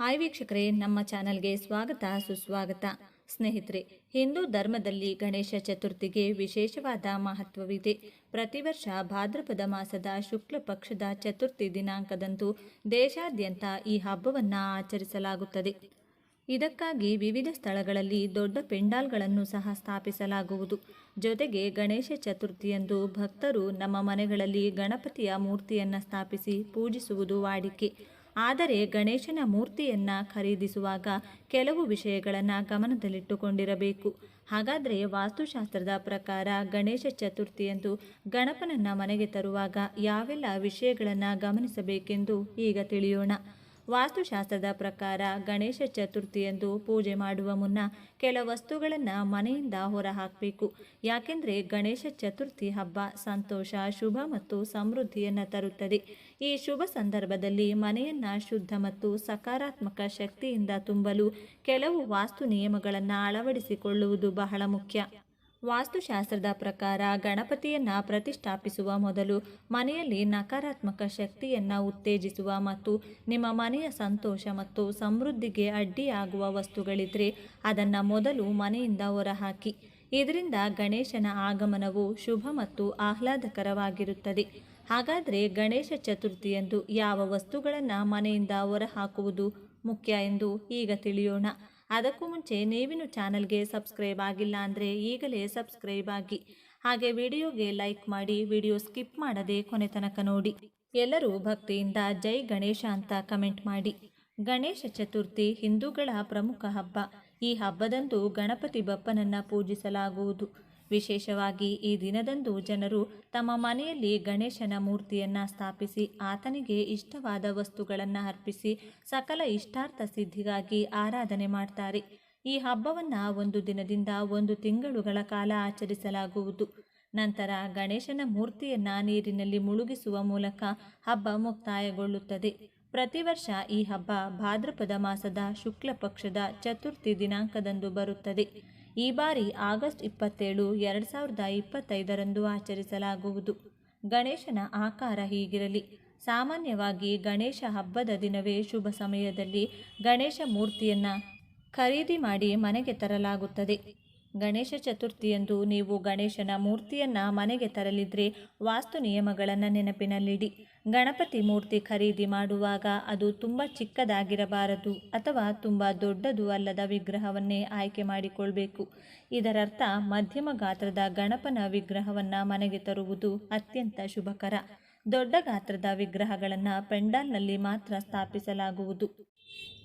Hi ವೀಕ್ಷಕರೇ, ನಮ್ಮ ಚಾನಲ್ಗೆ ಸ್ವಾಗತ, ಸುಸ್ವಾಗತ. ಸ್ನೇಹಿತರೆ, ಹಿಂದೂ ಧರ್ಮದಲ್ಲಿ ಗಣೇಶ ಚತುರ್ಥಿಗೆ ವಿಶೇಷವಾದ ಮಹತ್ವವಿದೆ. ಪ್ರತಿ ವರ್ಷ ಭಾದ್ರಪದ ಮಾಸದ ಶುಕ್ಲ ಪಕ್ಷದ ಚತುರ್ಥಿ ದಿನಾಂಕದಂದು ದೇಶಾದ್ಯಂತ ಈ ಹಬ್ಬವನ್ನು ಆಚರಿಸಲಾಗುತ್ತದೆ. ಇದಕ್ಕಾಗಿ ವಿವಿಧ ಸ್ಥಳಗಳಲ್ಲಿ ದೊಡ್ಡ ಪೆಂಡಾಲ್ಗಳನ್ನು ಸಹ ಸ್ಥಾಪಿಸಲಾಗುವುದು. ಜೊತೆಗೆ ಗಣೇಶ ಚತುರ್ಥಿಯಂದು ಭಕ್ತರು ನಮ್ಮ ಮನೆಗಳಲ್ಲಿ ಗಣಪತಿಯ ಮೂರ್ತಿಯನ್ನು ಸ್ಥಾಪಿಸಿ ಪೂಜಿಸುವುದು ವಾಡಿಕೆ. ಆದರೆ ಗಣೇಶನ ಮೂರ್ತಿಯನ್ನ ಖರೀದಿಸುವಾಗ ಕೆಲವು ವಿಷಯಗಳನ್ನು ಗಮನದಲ್ಲಿಟ್ಟುಕೊಂಡಿರಬೇಕು. ಹಾಗಾದರೆ ವಾಸ್ತುಶಾಸ್ತ್ರದ ಪ್ರಕಾರ ಗಣೇಶ ಚತುರ್ಥಿಯಂದು ಗಣಪನನ್ನ ಮನೆಗೆ ತರುವಾಗ ಯಾವೆಲ್ಲ ವಿಷಯಗಳನ್ನು ಗಮನಿಸಬೇಕೆಂದು ಈಗ ತಿಳಿಯೋಣ. ವಾಸ್ತುಶಾಸ್ತ್ರದ ಪ್ರಕಾರ ಗಣೇಶ ಚತುರ್ಥಿಯಂದು ಪೂಜೆ ಮಾಡುವ ಮುನ್ನ ಕೆಲ ವಸ್ತುಗಳನ್ನು ಮನೆಯಿಂದ ಹೊರಹಾಕಬೇಕು. ಯಾಕೆಂದರೆ ಗಣೇಶ ಚತುರ್ಥಿ ಹಬ್ಬ ಸಂತೋಷ, ಶುಭ ಮತ್ತು ಸಮೃದ್ಧಿಯನ್ನು ತರುತ್ತದೆ. ಈ ಶುಭ ಸಂದರ್ಭದಲ್ಲಿ ಮನೆಯನ್ನು ಶುದ್ಧ ಮತ್ತು ಸಕಾರಾತ್ಮಕ ಶಕ್ತಿಯಿಂದ ತುಂಬಲು ಕೆಲವು ವಾಸ್ತು ನಿಯಮಗಳನ್ನು ಅಳವಡಿಸಿಕೊಳ್ಳುವುದು ಬಹಳ ಮುಖ್ಯ. ವಾಸ್ತುಶಾಸ್ತ್ರದ ಪ್ರಕಾರ ಗಣಪತಿಯನ್ನ ಪ್ರತಿಷ್ಠಾಪಿಸುವ ಮೊದಲು ಮನೆಯಲ್ಲಿ ನಕಾರಾತ್ಮಕ ಶಕ್ತಿಯನ್ನ ಉತ್ತೇಜಿಸುವ ಮತ್ತು ನಿಮ್ಮ ಮನೆಯ ಸಂತೋಷ ಮತ್ತು ಸಮೃದ್ಧಿಗೆ ಅಡ್ಡಿಯಾಗುವ ವಸ್ತುಗಳಿದ್ರೆ ಅದನ್ನು ಮೊದಲು ಮನೆಯಿಂದ ಹೊರಹಾಕಿ. ಇದರಿಂದ ಗಣೇಶನ ಆಗಮನವು ಶುಭ ಮತ್ತು ಆಹ್ಲಾದಕರವಾಗಿರುತ್ತದೆ. ಹಾಗಾದರೆ ಗಣೇಶ ಚತುರ್ಥಿಯಂದು ಯಾವ ವಸ್ತುಗಳನ್ನು ಮನೆಯಿಂದ ಹೊರಹಾಕುವುದು ಮುಖ್ಯ ಎಂದು ಈಗ ತಿಳಿಯೋಣ. ಅದಕ್ಕೂ ಮುಂಚೆ ನೀವಿನ ಚಾನಲ್ಗೆ ಸಬ್ಸ್ಕ್ರೈಬ್ ಆಗಿಲ್ಲ ಅಂದರೆ ಈಗಲೇ ಸಬ್ಸ್ಕ್ರೈಬ್ ಆಗಿ. ಹಾಗೆ ವಿಡಿಯೋಗೆ ಲೈಕ್ ಮಾಡಿ ವಿಡಿಯೋ ಸ್ಕಿಪ್ ಮಾಡದೆ ಕೊನೆ ತನಕ ನೋಡಿ. ಎಲ್ಲರೂ ಭಕ್ತಿಯಿಂದ ಜೈ ಗಣೇಶ ಅಂತ ಕಮೆಂಟ್ ಮಾಡಿ. ಗಣೇಶ ಚತುರ್ಥಿ ಹಿಂದೂಗಳ ಪ್ರಮುಖ ಹಬ್ಬ. ಈ ಹಬ್ಬದಂದು ಗಣಪತಿ ಬಪ್ಪನನ್ನು ಪೂಜಿಸಲಾಗುವುದು. ವಿಶೇಷವಾಗಿ ಈ ದಿನದಂದು ಜನರು ತಮ್ಮ ಮನೆಯಲ್ಲಿ ಗಣೇಶನ ಮೂರ್ತಿಯನ್ನು ಸ್ಥಾಪಿಸಿ ಆತನಿಗೆ ಇಷ್ಟವಾದ ವಸ್ತುಗಳನ್ನು ಅರ್ಪಿಸಿ ಸಕಲ ಇಷ್ಟಾರ್ಥ ಸಿದ್ಧಿಗಾಗಿ ಆರಾಧನೆ ಮಾಡ್ತಾರೆ. ಈ ಹಬ್ಬವನ್ನು ಒಂದು ದಿನದಿಂದ ಒಂದು ತಿಂಗಳುಗಳ ಕಾಲ ಆಚರಿಸಲಾಗುವುದು. ನಂತರ ಗಣೇಶನ ಮೂರ್ತಿಯನ್ನ ನೀರಿನಲ್ಲಿ ಮುಳುಗಿಸುವ ಮೂಲಕ ಹಬ್ಬ ಮುಕ್ತಾಯಗೊಳ್ಳುತ್ತದೆ. ಪ್ರತಿ ವರ್ಷ ಈ ಹಬ್ಬ ಭಾದ್ರಪದ ಮಾಸದ ಶುಕ್ಲ ಪಕ್ಷದ ಚತುರ್ಥಿ ದಿನಾಂಕದಂದು ಬರುತ್ತದೆ. ಈ ಬಾರಿ ಆಗಸ್ಟ್ ಇಪ್ಪತ್ತೇಳು, ಎರಡು ಸಾವಿರದ ಇಪ್ಪತ್ತೈದರಂದು ಆಚರಿಸಲಾಗುವುದು. ಗಣೇಶನ ಆಕಾರ ಹೀಗಿರಲಿ. ಸಾಮಾನ್ಯವಾಗಿ ಗಣೇಶ ಹಬ್ಬದ ದಿನವೇ ಶುಭ ಸಮಯದಲ್ಲಿ ಗಣೇಶ ಮೂರ್ತಿಯನ್ನು ಖರೀದಿ ಮಾಡಿ ಮನೆಗೆ ತರಲಾಗುತ್ತದೆ. ಗಣೇಶ ಚತುರ್ಥಿಯಂದು ನೀವು ಗಣೇಶನ ಮೂರ್ತಿಯನ್ನು ಮನೆಗೆ ತರಲಿದ್ರೆ ವಾಸ್ತು ನಿಯಮಗಳನ್ನು ನೆನಪಿನಲ್ಲಿಡಿ. ಗಣಪತಿ ಮೂರ್ತಿ ಖರೀದಿ ಮಾಡುವಾಗ ಅದು ತುಂಬ ಚಿಕ್ಕದಾಗಿರಬಾರದು ಅಥವಾ ತುಂಬ ದೊಡ್ಡದು ಅಲ್ಲದ ವಿಗ್ರಹವನ್ನೇ ಆಯ್ಕೆ ಮಾಡಿಕೊಳ್ಬೇಕು. ಇದರರ್ಥ, ಮಧ್ಯಮ ಗಾತ್ರದ ಗಣಪನ ವಿಗ್ರಹವನ್ನು ಮನೆಗೆ ತರುವುದು ಅತ್ಯಂತ ಶುಭಕರ. ದೊಡ್ಡ ಗಾತ್ರದ ವಿಗ್ರಹಗಳನ್ನು ಪೆಂಡಾಲ್ನಲ್ಲಿ ಮಾತ್ರ ಸ್ಥಾಪಿಸಲಾಗುವುದು.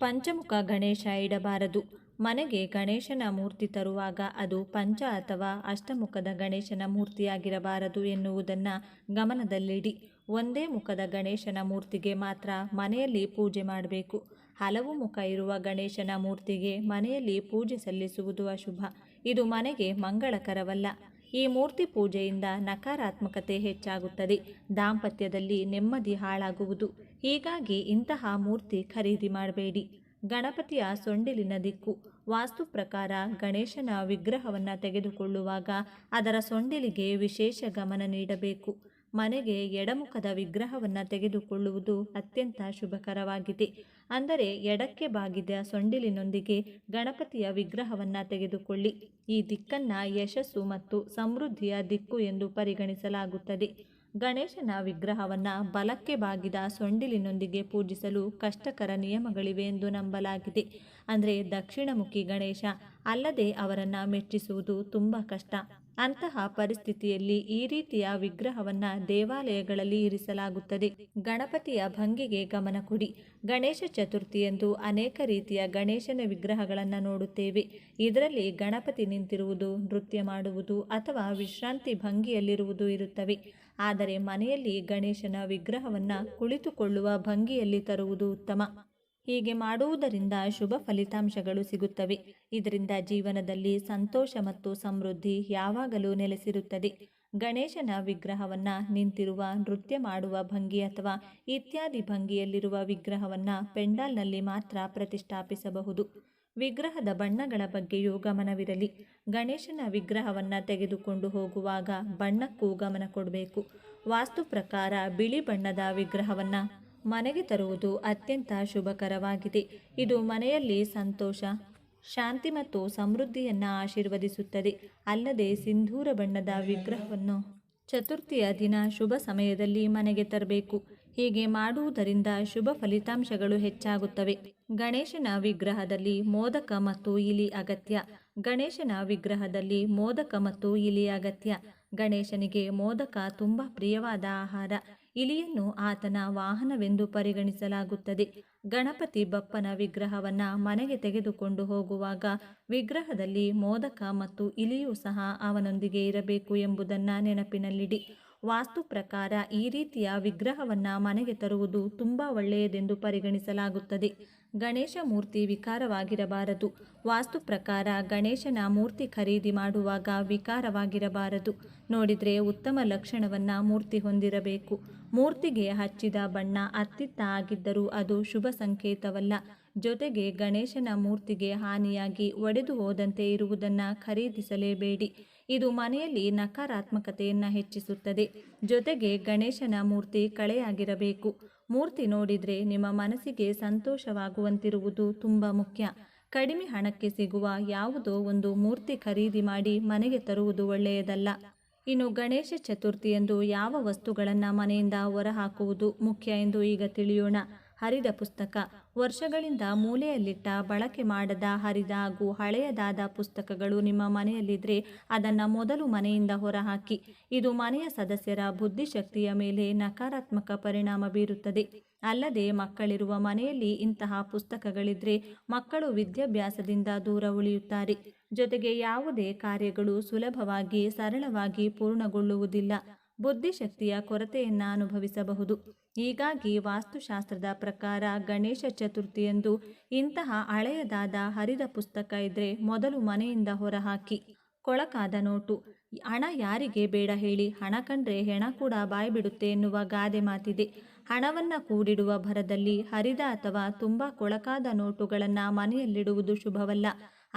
ಪಂಚಮುಖ ಗಣೇಶ ಇಡಬಾರದು. ಮನೆಗೆ ಗಣೇಶನ ಮೂರ್ತಿ ತರುವಾಗ ಅದು ಪಂಚ ಅಥವಾ ಅಷ್ಟಮುಖದ ಗಣೇಶನ ಮೂರ್ತಿಯಾಗಿರಬಾರದು ಎನ್ನುವುದನ್ನು ಗಮನದಲ್ಲಿಡಿ. ಒಂದೇ ಮುಖದ ಗಣೇಶನ ಮೂರ್ತಿಗೆ ಮಾತ್ರ ಮನೆಯಲ್ಲಿ ಪೂಜೆ ಮಾಡಬೇಕು. ಹಲವು ಮುಖ ಇರುವ ಗಣೇಶನ ಮೂರ್ತಿಗೆ ಮನೆಯಲ್ಲಿ ಪೂಜೆ ಸಲ್ಲಿಸುವುದು ಅಶುಭ. ಇದು ಮನೆಗೆ ಮಂಗಳಕರವಲ್ಲ. ಈ ಮೂರ್ತಿ ಪೂಜೆಯಿಂದ ನಕಾರಾತ್ಮಕತೆ ಹೆಚ್ಚಾಗುತ್ತದೆ. ದಾಂಪತ್ಯದಲ್ಲಿ ನೆಮ್ಮದಿ ಹಾಳಾಗುವುದು. ಹೀಗಾಗಿ ಇಂತಹ ಮೂರ್ತಿ ಖರೀದಿ ಮಾಡಬೇಡಿ. ಗಣಪತಿಯ ಸೊಂಡಿಲಿನ ದಿಕ್ಕು. ವಾಸ್ತು ಪ್ರಕಾರ ಗಣೇಶನ ವಿಗ್ರಹವನ್ನು ತೆಗೆದುಕೊಳ್ಳುವಾಗ ಅದರ ಸೊಂಡಿಲಿಗೆ ವಿಶೇಷ ಗಮನ ನೀಡಬೇಕು. ಮನೆಗೆ ಎಡಮುಖದ ವಿಗ್ರಹವನ್ನು ತೆಗೆದುಕೊಳ್ಳುವುದು ಅತ್ಯಂತ ಶುಭಕರವಾಗಿದೆ. ಅಂದರೆ ಎಡಕ್ಕೆ ಬಾಗಿದ ಸೊಂಡಿಲಿನೊಂದಿಗೆ ಗಣಪತಿಯ ವಿಗ್ರಹವನ್ನು ತೆಗೆದುಕೊಳ್ಳಿ. ಈ ದಿಕ್ಕನ್ನು ಯಶಸ್ಸು ಮತ್ತು ಸಮೃದ್ಧಿಯ ದಿಕ್ಕು ಎಂದು ಪರಿಗಣಿಸಲಾಗುತ್ತದೆ. ಗಣೇಶನ ವಿಗ್ರಹವನ್ನು ಬಲಕ್ಕೆ ಬಾಗಿದ ಸೊಂಡಿಲಿನೊಂದಿಗೆ ಪೂಜಿಸಲು ಕಷ್ಟಕರ ನಿಯಮಗಳಿವೆ ಎಂದು ನಂಬಲಾಗಿದೆ. ಅಂದರೆ ದಕ್ಷಿಣಮುಖಿ ಗಣೇಶ ಅಲ್ಲದೆ ಅವರನ್ನು ಮೆಚ್ಚಿಸುವುದು ತುಂಬ ಕಷ್ಟ. ಅಂತಹ ಪರಿಸ್ಥಿತಿಯಲ್ಲಿ ಈ ರೀತಿಯ ವಿಗ್ರಹವನ್ನ ದೇವಾಲಯಗಳಲ್ಲಿ ಇರಿಸಲಾಗುತ್ತದೆ. ಗಣಪತಿಯ ಭಂಗಿಗೆ ಗಮನ ಕೊಡಿ. ಗಣೇಶ ಚತುರ್ಥಿಯಂದು ಅನೇಕ ರೀತಿಯ ಗಣೇಶನ ವಿಗ್ರಹಗಳನ್ನು ನೋಡುತ್ತೇವೆ. ಇದರಲ್ಲಿ ಗಣಪತಿ ನಿಂತಿರುವುದು, ನೃತ್ಯ ಮಾಡುವುದು ಅಥವಾ ವಿಶ್ರಾಂತಿ ಭಂಗಿಯಲ್ಲಿರುವುದು ಇರುತ್ತವೆ. ಆದರೆ ಮನೆಯಲ್ಲಿ ಗಣೇಶನ ವಿಗ್ರಹವನ್ನು ಕುಳಿತುಕೊಳ್ಳುವ ಭಂಗಿಯಲ್ಲಿ ತರುವುದು ಉತ್ತಮ. ಹೀಗೆ ಮಾಡುವುದರಿಂದ ಶುಭ ಫಲಿತಾಂಶಗಳು ಸಿಗುತ್ತವೆ. ಇದರಿಂದ ಜೀವನದಲ್ಲಿ ಸಂತೋಷ ಮತ್ತು ಸಮೃದ್ಧಿ ಯಾವಾಗಲೂ ನೆಲೆಸಿರುತ್ತದೆ. ಗಣೇಶನ ವಿಗ್ರಹವನ್ನು ನಿಂತಿರುವ, ನೃತ್ಯ ಮಾಡುವ ಭಂಗಿ ಅಥವಾ ಇತ್ಯಾದಿ ಭಂಗಿಯಲ್ಲಿರುವ ವಿಗ್ರಹವನ್ನು ಪೆಂಡಾಲ್ನಲ್ಲಿ ಮಾತ್ರ ಪ್ರತಿಷ್ಠಾಪಿಸಬಹುದು. ವಿಗ್ರಹದ ಬಣ್ಣಗಳ ಬಗ್ಗೆಯೂ ಗಮನವಿರಲಿ. ಗಣೇಶನ ವಿಗ್ರಹವನ್ನು ತೆಗೆದುಕೊಂಡು ಹೋಗುವಾಗ ಬಣ್ಣಕ್ಕೂ ಗಮನ ಕೊಡಬೇಕು. ವಾಸ್ತು ಪ್ರಕಾರ ಬಿಳಿ ಬಣ್ಣದ ವಿಗ್ರಹವನ್ನು ಮನೆಗೆ ತರುವುದು ಅತ್ಯಂತ ಶುಭಕರವಾಗಿದೆ. ಇದು ಮನೆಯಲ್ಲಿ ಸಂತೋಷ, ಶಾಂತಿ ಮತ್ತು ಸಮೃದ್ಧಿಯನ್ನು ಆಶೀರ್ವದಿಸುತ್ತದೆ. ಅಲ್ಲದೆ ಸಿಂಧೂರ ಬಣ್ಣದ ವಿಗ್ರಹವನ್ನು ಚತುರ್ಥಿಯ ದಿನ ಶುಭ ಸಮಯದಲ್ಲಿ ಮನೆಗೆ ತರಬೇಕು. ಹೀಗೆ ಮಾಡುವುದರಿಂದ ಶುಭ ಫಲಿತಾಂಶಗಳು ಹೆಚ್ಚಾಗುತ್ತವೆ. ಗಣೇಶನ ವಿಗ್ರಹದಲ್ಲಿ ಮೋದಕ ಮತ್ತು ಇಲಿ ಅಗತ್ಯ. ಗಣೇಶನ ವಿಗ್ರಹದಲ್ಲಿ ಮೋದಕ ಮತ್ತು ಇಲಿ ಅಗತ್ಯ. ಗಣೇಶನಿಗೆ ಮೋದಕ ತುಂಬ ಪ್ರಿಯವಾದ ಆಹಾರ. ಇಲಿಯನ್ನು ಆತನ ವಾಹನವೆಂದು ಪರಿಗಣಿಸಲಾಗುತ್ತದೆ. ಗಣಪತಿ ಬಪ್ಪನ ವಿಗ್ರಹವನ್ನ ಮನೆಗೆ ತೆಗೆದುಕೊಂಡು ಹೋಗುವಾಗ ವಿಗ್ರಹದಲ್ಲಿ ಮೋದಕ ಮತ್ತು ಇಲಿಯೂ ಸಹ ಅವನೊಂದಿಗೆ ಇರಬೇಕು ಎಂಬುದನ್ನು ನೆನಪಿನಲ್ಲಿಡಿ. ವಾಸ್ತು ಪ್ರಕಾರ ಈ ರೀತಿಯ ವಿಗ್ರಹವನ್ನ ಮನೆಗೆ ತರುವುದು ತುಂಬ ಒಳ್ಳೆಯದೆಂದು ಪರಿಗಣಿಸಲಾಗುತ್ತದೆ. ಗಣೇಶ ಮೂರ್ತಿ ವಿಕಾರವಾಗಿರಬಾರದು. ವಾಸ್ತು ಪ್ರಕಾರ ಗಣೇಶನ ಮೂರ್ತಿ ಖರೀದಿ ಮಾಡುವಾಗ ವಿಕಾರವಾಗಿರಬಾರದು. ನೋಡಿದರೆ ಉತ್ತಮ ಲಕ್ಷಣವನ್ನ ಮೂರ್ತಿ ಹೊಂದಿರಬೇಕು. ಮೂರ್ತಿಗೆ ಹಚ್ಚಿದ ಬಣ್ಣ ಅತ್ತಿತ್ತ ಆಗಿದ್ದರೂ ಅದು ಶುಭ ಸಂಕೇತವಲ್ಲ. ಜೊತೆಗೆ ಗಣೇಶನ ಮೂರ್ತಿಗೆ ಹಾನಿಯಾಗಿ ಒಡೆದು ಹೋದಂತೆ ಇರುವುದನ್ನು ಖರೀದಿಸಲೇಬೇಡಿ. ಇದು ಮನೆಯಲ್ಲಿ ನಕಾರಾತ್ಮಕತೆಯನ್ನು ಹೆಚ್ಚಿಸುತ್ತದೆ. ಜೊತೆಗೆ ಗಣೇಶನ ಮೂರ್ತಿ ಕಳೆಯಾಗಿರಬೇಕು. ಮೂರ್ತಿ ನೋಡಿದರೆ ನಿಮ್ಮ ಮನಸ್ಸಿಗೆ ಸಂತೋಷವಾಗುವಂತಿರುವುದು ತುಂಬ ಮುಖ್ಯ. ಕಡಿಮೆ ಹಣಕ್ಕೆ ಸಿಗುವ ಯಾವುದೋ ಒಂದು ಮೂರ್ತಿ ಖರೀದಿ ಮಾಡಿ ಮನೆಗೆ ತರುವುದು ಒಳ್ಳೆಯದಲ್ಲ. ಇನ್ನು ಗಣೇಶ ಚತುರ್ಥಿಯಂದು ಯಾವ ವಸ್ತುಗಳನ್ನು ಮನೆಯಿಂದ ಹೊರಹಾಕುವುದು ಮುಖ್ಯ ಎಂದು ಈಗ ತಿಳಿಯೋಣ. ಹರಿದ ಪುಸ್ತಕ. ವರ್ಷಗಳಿಂದ ಮೂಲೆಯಲ್ಲಿಟ್ಟ ಬಳಕೆ ಮಾಡದ ಹರಿದ ಹಾಗೂ ಹಳೆಯದಾದ ಪುಸ್ತಕಗಳು ನಿಮ್ಮ ಮನೆಯಲ್ಲಿದ್ದರೆ ಅದನ್ನು ಮೊದಲು ಮನೆಯಿಂದ ಹೊರಹಾಕಿ. ಇದು ಮನೆಯ ಸದಸ್ಯರ ಬುದ್ಧಿಶಕ್ತಿಯ ಮೇಲೆ ನಕಾರಾತ್ಮಕ ಪರಿಣಾಮ ಬೀರುತ್ತದೆ. ಅಲ್ಲದೆ ಮಕ್ಕಳಿರುವ ಮನೆಯಲ್ಲಿ ಇಂತಹ ಪುಸ್ತಕಗಳಿದ್ರೆ ಮಕ್ಕಳು ವಿದ್ಯಾಭ್ಯಾಸದಿಂದ ದೂರ ಉಳಿಯುತ್ತಾರೆ. ಜೊತೆಗೆ ಯಾವುದೇ ಕಾರ್ಯಗಳು ಸುಲಭವಾಗಿ ಸರಳವಾಗಿ ಪೂರ್ಣಗೊಳ್ಳುವುದಿಲ್ಲ. ಬುದ್ಧಿಶಕ್ತಿಯ ಕೊರತೆಯನ್ನು ಅನುಭವಿಸಬಹುದು. ಹೀಗಾಗಿ ವಾಸ್ತುಶಾಸ್ತ್ರದ ಪ್ರಕಾರ ಗಣೇಶ ಚತುರ್ಥಿಯಂದು ಇಂತಹ ಹಳೆಯದಾದ ಹರಿದ ಪುಸ್ತಕ ಇದ್ರೆ ಮೊದಲು ಮನೆಯಿಂದ ಹೊರಹಾಕಿ. ಕೊಳಕಾದ ನೋಟು, ಹಣ ಯಾರಿಗೆ ಬೇಡ ಹೇಳಿ, ಹಣ ಕಂಡ್ರೆ ಹೆಣ ಕೂಡ ಬಾಯಿ ಬಿಡುತ್ತೆ ಎನ್ನುವ ಗಾದೆ ಮಾತಿದೆ. ಹಣವನ್ನ ಕೂಡಿಡುವ ಭರದಲ್ಲಿ ಹರಿದ ಅಥವಾ ತುಂಬ ಕೊಳಕಾದ ನೋಟುಗಳನ್ನು ಮನೆಯಲ್ಲಿಡುವುದು ಶುಭವಲ್ಲ.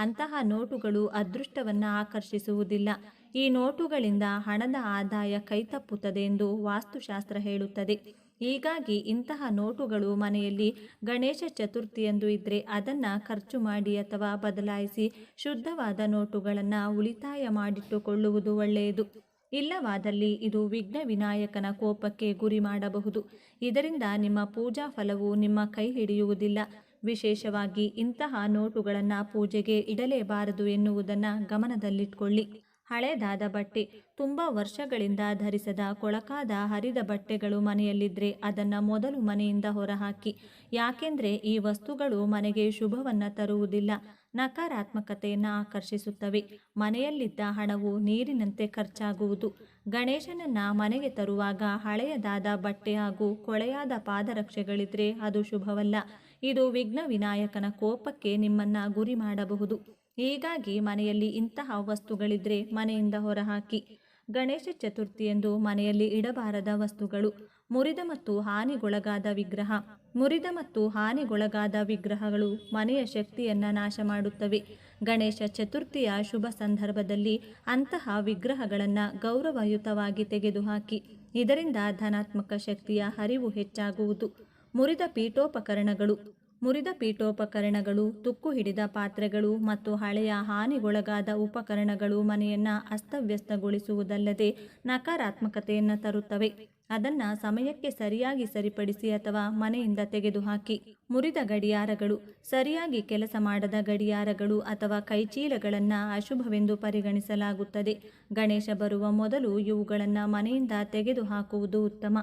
ಅಂತಹ ನೋಟುಗಳು ಅದೃಷ್ಟವನ್ನು ಆಕರ್ಷಿಸುವುದಿಲ್ಲ. ಈ ನೋಟುಗಳಿಂದ ಹಣದ ಆದಾಯ ಕೈತಪ್ಪುತ್ತದೆ ಎಂದು ವಾಸ್ತುಶಾಸ್ತ್ರ ಹೇಳುತ್ತದೆ. ಹೀಗಾಗಿ ಇಂತಹ ನೋಟುಗಳು ಮನೆಯಲ್ಲಿ ಗಣೇಶ ಚತುರ್ಥಿಯಂದು ಇದ್ದರೆ ಅದನ್ನು ಖರ್ಚು ಮಾಡಿ ಅಥವಾ ಬದಲಾಯಿಸಿ ಶುದ್ಧವಾದ ನೋಟುಗಳನ್ನು ಉಳಿತಾಯ ಮಾಡಿಟ್ಟುಕೊಳ್ಳುವುದು ಒಳ್ಳೆಯದು. ಇಲ್ಲವಾದಲ್ಲಿ ಇದು ವಿಘ್ನ ವಿನಾಯಕನ ಕೋಪಕ್ಕೆ ಗುರಿ ಮಾಡಬಹುದು. ಇದರಿಂದ ನಿಮ್ಮ ಪೂಜಾ ಫಲವು ನಿಮ್ಮ ಕೈ ಹಿಡಿಯುವುದಿಲ್ಲ. ವಿಶೇಷವಾಗಿ ಇಂತಹ ನೋಟುಗಳನ್ನು ಪೂಜೆಗೆ ಇಡಲೇಬಾರದು ಎನ್ನುವುದನ್ನು ಗಮನದಲ್ಲಿಟ್ಕೊಳ್ಳಿ. ಹಳೆದಾದ ಬಟ್ಟೆ, ತುಂಬ ವರ್ಷಗಳಿಂದ ಧರಿಸದ ಕೊಳಕಾದ ಹರಿದ ಬಟ್ಟೆಗಳು ಮನೆಯಲ್ಲಿದ್ದರೆ ಅದನ್ನು ಮೊದಲು ಮನೆಯಿಂದ ಹೊರಹಾಕಿ. ಯಾಕೆಂದರೆ ಈ ವಸ್ತುಗಳು ಮನೆಗೆ ಶುಭವನ್ನು ತರುವುದಿಲ್ಲ, ನಕಾರಾತ್ಮಕತೆಯನ್ನು ಆಕರ್ಷಿಸುತ್ತವೆ. ಮನೆಯಲ್ಲಿದ್ದ ಹಣವು ನೀರಿನಂತೆ ಖರ್ಚಾಗುವುದು. ಗಣೇಶನನ್ನು ಮನೆಗೆ ತರುವಾಗ ಹಳೆಯದಾದ ಬಟ್ಟೆ ಹಾಗೂ ಕೊಳೆಯಾದ ಪಾದರಕ್ಷೆಗಳಿದ್ದರೆ ಅದು ಶುಭವಲ್ಲ. ಇದು ವಿಘ್ನ ವಿನಾಯಕನ ಕೋಪಕ್ಕೆ ನಿಮ್ಮನ್ನ ಗುರಿ ಮಾಡಬಹುದು. ಹೀಗಾಗಿ ಮನೆಯಲ್ಲಿ ಇಂತಹ ವಸ್ತುಗಳಿದ್ರೆ ಮನೆಯಿಂದ ಹೊರಹಾಕಿ. ಗಣೇಶ ಚತುರ್ಥಿಯಂದು ಮನೆಯಲ್ಲಿ ಇಡಬಾರದ ವಸ್ತುಗಳು. ಮುರಿದ ಮತ್ತು ಹಾನಿಗೊಳಗಾದ ವಿಗ್ರಹ. ಮುರಿದ ಮತ್ತು ಹಾನಿಗೊಳಗಾದ ವಿಗ್ರಹಗಳು ಮನೆಯ ಶಕ್ತಿಯನ್ನ ನಾಶ ಮಾಡುತ್ತವೆ. ಗಣೇಶ ಚತುರ್ಥಿಯ ಶುಭ ಸಂದರ್ಭದಲ್ಲಿ ಅಂತಹ ವಿಗ್ರಹಗಳನ್ನು ಗೌರವಯುತವಾಗಿ ತೆಗೆದುಹಾಕಿ. ಇದರಿಂದ ಧನಾತ್ಮಕ ಶಕ್ತಿಯ ಹರಿವು ಹೆಚ್ಚಾಗುವುದು. ಮುರಿದ ಪೀಠೋಪಕರಣಗಳು. ಮುರಿದ ಪೀಠೋಪಕರಣಗಳು, ತುಕ್ಕು ಹಿಡಿದ ಪಾತ್ರೆಗಳು ಮತ್ತು ಹಳೆಯ ಹಾನಿಗೊಳಗಾದ ಉಪಕರಣಗಳು ಮನೆಯನ್ನು ಅಸ್ತವ್ಯಸ್ತಗೊಳಿಸುವುದಲ್ಲದೆ ನಕಾರಾತ್ಮಕತೆಯನ್ನು ತರುತ್ತವೆ. ಅದನ್ನು ಸಮಯಕ್ಕೆ ಸರಿಯಾಗಿ ಸರಿಪಡಿಸಿ ಅಥವಾ ಮನೆಯಿಂದ ತೆಗೆದುಹಾಕಿ. ಮುರಿದ ಗಡಿಯಾರಗಳು, ಸರಿಯಾಗಿ ಕೆಲಸ ಮಾಡದ ಗಡಿಯಾರಗಳು ಅಥವಾ ಕೈಚೀಲಗಳನ್ನು ಅಶುಭವೆಂದು ಪರಿಗಣಿಸಲಾಗುತ್ತದೆ. ಗಣೇಶ ಬರುವ ಮೊದಲು ಇವುಗಳನ್ನು ಮನೆಯಿಂದ ತೆಗೆದುಹಾಕುವುದು ಉತ್ತಮ.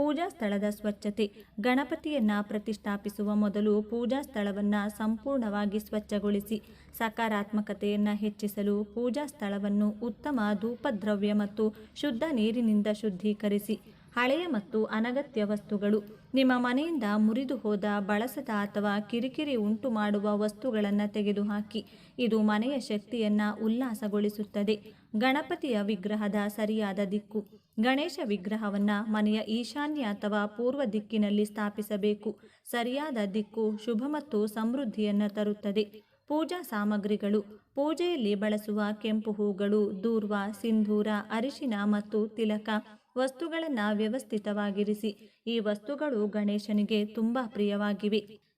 ಪೂಜಾ ಸ್ಥಳದ ಸ್ವಚ್ಛತೆ. ಗಣಪತಿಯನ್ನ ಪ್ರತಿಷ್ಠಾಪಿಸುವ ಮೊದಲು ಪೂಜಾ ಸ್ಥಳವನ್ನು ಸಂಪೂರ್ಣವಾಗಿ ಸ್ವಚ್ಛಗೊಳಿಸಿ. ಸಕಾರಾತ್ಮಕತೆಯನ್ನು ಹೆಚ್ಚಿಸಲು ಪೂಜಾ ಸ್ಥಳವನ್ನು ಉತ್ತಮ ಧೂಪದ್ರವ್ಯ ಮತ್ತು ಶುದ್ಧ ನೀರಿನಿಂದ ಶುದ್ಧೀಕರಿಸಿ. ಹಳೆಯ ಮತ್ತು ಅನಗತ್ಯ ವಸ್ತುಗಳು. ನಿಮ್ಮ ಮನೆಯಿಂದ ಮುರಿದು ಹೋದ ಬಳಸದ ಅಥವಾ ಕಿರಿಕಿರಿ ಉಂಟು ಮಾಡುವ ವಸ್ತುಗಳನ್ನು ತೆಗೆದುಹಾಕಿ. ಇದು ಮನೆಯ ಶಕ್ತಿಯನ್ನು ಉಲ್ಲಾಸಗೊಳಿಸುತ್ತದೆ. ಗಣಪತಿಯ ವಿಗ್ರಹದ ಸರಿಯಾದ ದಿಕ್ಕು. ಗಣೇಶ ವಿಗ್ರಹವನ್ನು ಮನೆಯ ಈಶಾನ್ಯ ಅಥವಾ ಪೂರ್ವ ದಿಕ್ಕಿನಲ್ಲಿ ಸ್ಥಾಪಿಸಬೇಕು. ಸರಿಯಾದ ದಿಕ್ಕು, ಶುಭ ಮತ್ತು ಸಮೃದ್ಧಿಯನ್ನು ತರುತ್ತದೆ. ಪೂಜಾ ಸಾಮಗ್ರಿಗಳು, ಪೂಜೆಯಲ್ಲಿ ಬಳಸುವ ಕೆಂಪು ಹೂಗಳು, ದೂರ್ವ, ಸಿಂಧೂರ, ಅರಿಶಿನ ಮತ್ತು ತಿಲಕ ವಸ್ತುಗಳನ್ನು ವ್ಯವಸ್ಥಿತವಾಗಿರಿಸಿ. ಈ ವಸ್ತುಗಳು ಗಣೇಶನಿಗೆ ತುಂಬ ಪ್ರಿಯವಾಗಿವೆ.